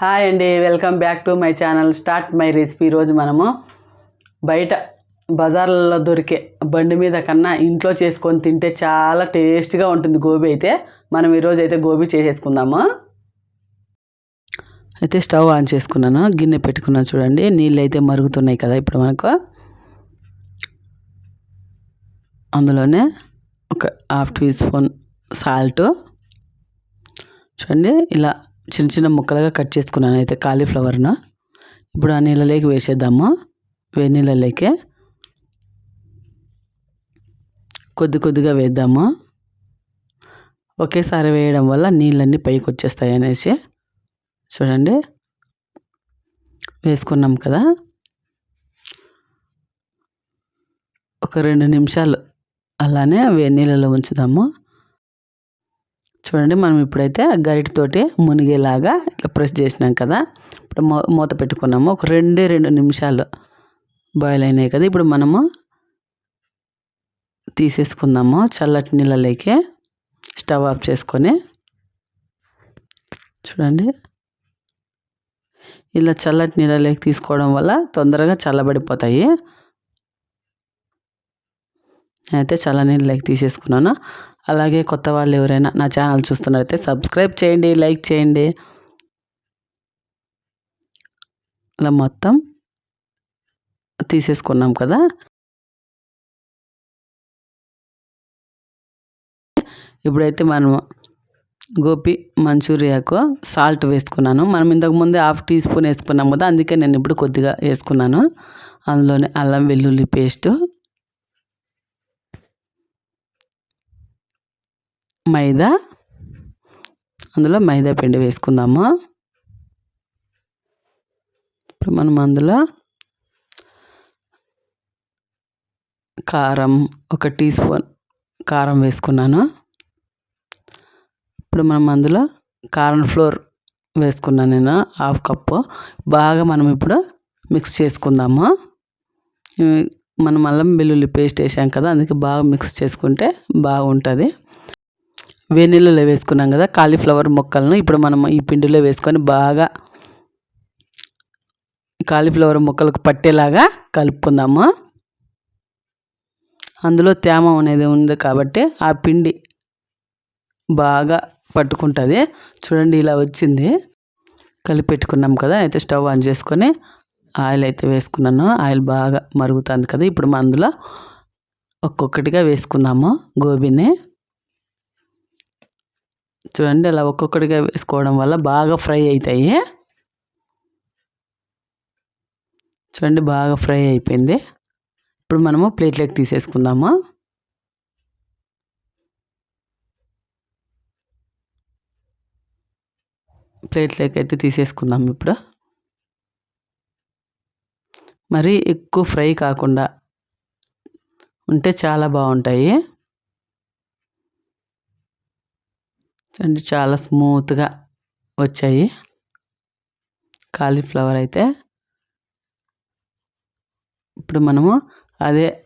Hi అండి welcome back to my channel. Start my recipe రోజు మనము బయట బజార్లలో దొరికే బండి మీద కన్నా ఇంట్లో చేసుకొని తింటే చాలా టేస్ట్గా ఉంటుంది గోబీ అయితే. మనం ఈరోజు అయితే గోబీ చేసేసుకుందాము. అయితే స్టవ్ ఆన్ చేసుకున్నాను గిన్నె పెట్టుకున్నాను చూడండి. నీళ్ళు అయితే మరుగుతున్నాయి కదా ఇప్పుడు మనకు. అందులోనే ఒక హాఫ్ టీ స్పూన్ సాల్ట్. చూడండి ఇలా చిన్న చిన్న ముక్కలుగా కట్ చేసుకున్నాను. అయితే కాలీఫ్లవర్ను ఇప్పుడు ఆ నీళ్ళలోకి వేసేద్దాము. వేడి నీళ్ళలోకే కొద్ది కొద్దిగా వేద్దాము. ఒకేసారి వేయడం వల్ల నీళ్ళన్నీ పైకి వచ్చేస్తాయి అనేసి చూడండి. వేసుకున్నాం కదా. ఒక రెండు నిమిషాలు అలానే వేడి నీళ్ళలో ఉంచుదాము. చూడండి మనం ఇప్పుడైతే గరిటతోటి మునిగేలాగా ఇట్లా ప్రెస్ చేసినాం కదా. ఇప్పుడు మూత పెట్టుకున్నాము. ఒక రెండే రెండు నిమిషాలు బాయిల్ అయినాయి కదా. ఇప్పుడు మనము తీసేసుకుందాము చల్లటి నీళ్ళలోకి. స్టవ్ ఆఫ్ చేసుకొని. చూడండి. ఇలా చల్లటి నీళ్ళలోకి తీసుకోవడం వల్ల తొందరగా చల్లబడిపోతాయి. నేనైతే లైక్ తీసేసుకున్నాను. అలాగే కొత్త వాళ్ళు ఎవరైనా నా ఛానల్ చూస్తున్నారైతే సబ్స్క్రైబ్ చేయండి లైక్ చేయండి. ఇలా మొత్తం తీసేసుకున్నాం కదా. ఇప్పుడైతే మనము గోపి మంచూరియాకు సాల్ట్ వేసుకున్నాను. మనం ఇంతకు ముందే హాఫ్ టీ స్పూన్ వేసుకున్నాం కదా అందుకే నేను ఇప్పుడు కొద్దిగా వేసుకున్నాను. అందులోనే అల్లం వెల్లుల్లి పేస్టు మైదా. అందులో మైదా పిండి వేసుకుందాము? ఇప్పుడు మనం అందులో కారం ఒక టీ స్పూన్ కారం వేసుకున్నాను? ఇప్పుడు మనం అందులో కారం ఫ్లోర్ వేసుకున్నాను నేను? Half cup. బాగా మనం ఇప్పుడు మిక్స్ చేసుకుందాము? మనం అల్లం వెల్లుల్లి పేస్ట్ వేసాం కదా అందుకే బాగా మిక్స్ చేసుకుంటే బాగుంటుంది. వేనీళ్ళలో వేసుకున్నాం కదా కాలీఫ్లవర్ ముక్కలను ఇప్పుడు మనం ఈ పిండిలో వేసుకొని బాగా కాలీఫ్లవర్ ముక్కలకు పట్టేలాగా కలుపుకుందాము. అందులో తేమ అనేది ఉంది కాబట్టి ఆ పిండి బాగా పట్టుకుంటుంది. చూడండి ఇలా వచ్చింది. కలిపెట్టుకున్నాం కదా అయితే స్టవ్ ఆన్ చేసుకొని ఆయిల్ అయితే వేసుకున్నాను. ఆయిల్ బాగా మరుగుతుంది కదా ఇప్పుడు అందులో ఒక్కొక్కటిగా వేసుకుందాము గోబీని. చూడండి అలా ఒక్కొక్కటిగా వేసుకోవడం వల్ల బాగా ఫ్రై అవుతాయి చూడండి బాగా ఫ్రై అయిపోయింది. ఇప్పుడు మనము ప్లేట్లోకి తీసేసుకుందాము. ప్లేట్లోకి అయితే తీసేసుకుందాం ఇప్పుడు. మరి ఎక్కువ ఫ్రై కాకుండా ఉంటే చాలా బాగుంటాయి. చూడండి చాలా స్మూత్గా వచ్చాయి. కాలీఫ్లవర్ అయితే. ఇప్పుడు మనము అదే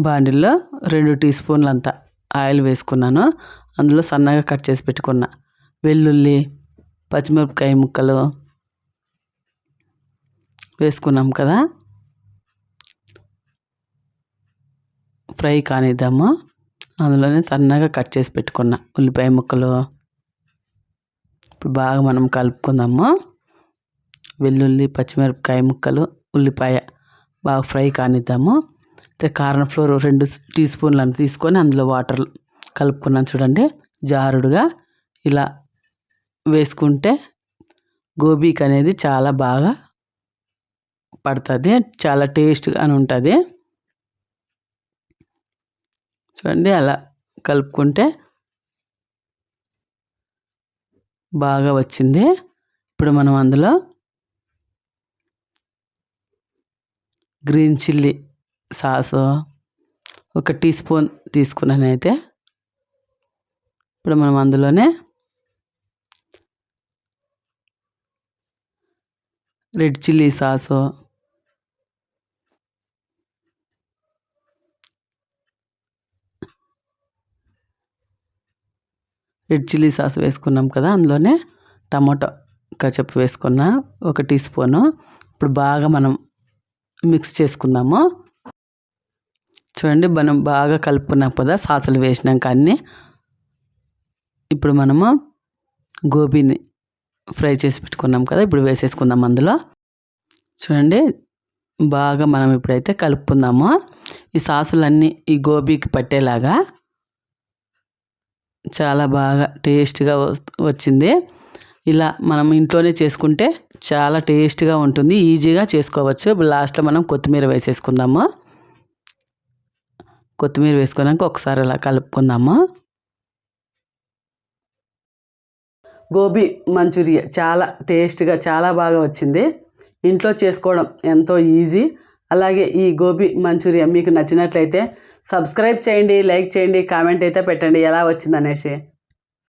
బాండిల్లో రెండు టీ స్పూన్లు అంతా ఆయిల్ వేసుకున్నాను. అందులో సన్నగా కట్ చేసి పెట్టుకున్న. వెల్లుల్లి పచ్చిమిరపకాయ ముక్కలు వేసుకున్నాం కదా. ఫ్రై కానిద్దాము. అందులోనే సన్నగా కట్ చేసి పెట్టుకున్న. ఉల్లిపాయ ముక్కలు. ఇప్పుడు బాగా మనం కలుపుకుందాము. వెల్లుల్లి పచ్చిమిరపకాయ ముక్కలు ఉల్లిపాయ బాగా ఫ్రై కానిద్దాము. అయితే కారం ఫ్లోర్ రెండు టీ స్పూన్లను తీసుకొని అందులో వాటర్ కలుపుకున్నాను చూడండి. జారుడుగా ఇలా వేసుకుంటే గోబీకి అనేది చాలా బాగా పడుతుంది. చాలా టేస్ట్గా ఉంటుంది చూడండి అలా కలుపుకుంటే బాగా వచ్చింది. ఇప్పుడు మనం అందులో గ్రీన్ చిల్లీ సాసు ఒక టీ స్పూన్ తీసుకున్నాను అయితే. ఇప్పుడు మనం అందులోనే red chilli sauce red chilli sauce వేసుకున్నాం కదా అందులోనే టమాటో కచప్ వేసుకున్న ఒక టీ స్పూను. ఇప్పుడు బాగా మనం మిక్స్ చేసుకుందాము. చూడండి మనం బాగా కలుపుకున్నాం కదా సాసులు వేసినాక అన్నీ. ఇప్పుడు మనము గోబీని ఫ్రై చేసి పెట్టుకున్నాం కదా ఇప్పుడు వేసేసుకుందాం అందులో. చూడండి బాగా మనం ఇప్పుడైతే కలుపుకుందాము. ఈ సాసులన్నీ ఈ గోబీకి పట్టేలాగా చాలా బాగా టేస్ట్గా వచ్చింది. ఇలా మనం ఇంట్లోనే చేసుకుంటే చాలా టేస్ట్గా ఉంటుంది. ఈజీగా చేసుకోవచ్చు. లాస్ట్లో మనం కొత్తిమీర వేసేసుకుందాము. కొత్తిమీర వేసుకున్నాక ఒకసారి అలా కలుపుకుందాము. గోబీ మంచూరియా చాలా టేస్ట్గా చాలా బాగా వచ్చింది. ఇంట్లో చేసుకోవడం ఎంతో ఈజీ. అలాగే ఈ గోబీ మంచూరియా మీకు నచ్చినట్లయితే సబ్స్క్రైబ్ చేయండి లైక్ చేయండి కామెంట్ అయితే పెట్టండి. ఎలా వచ్చిందనేసి.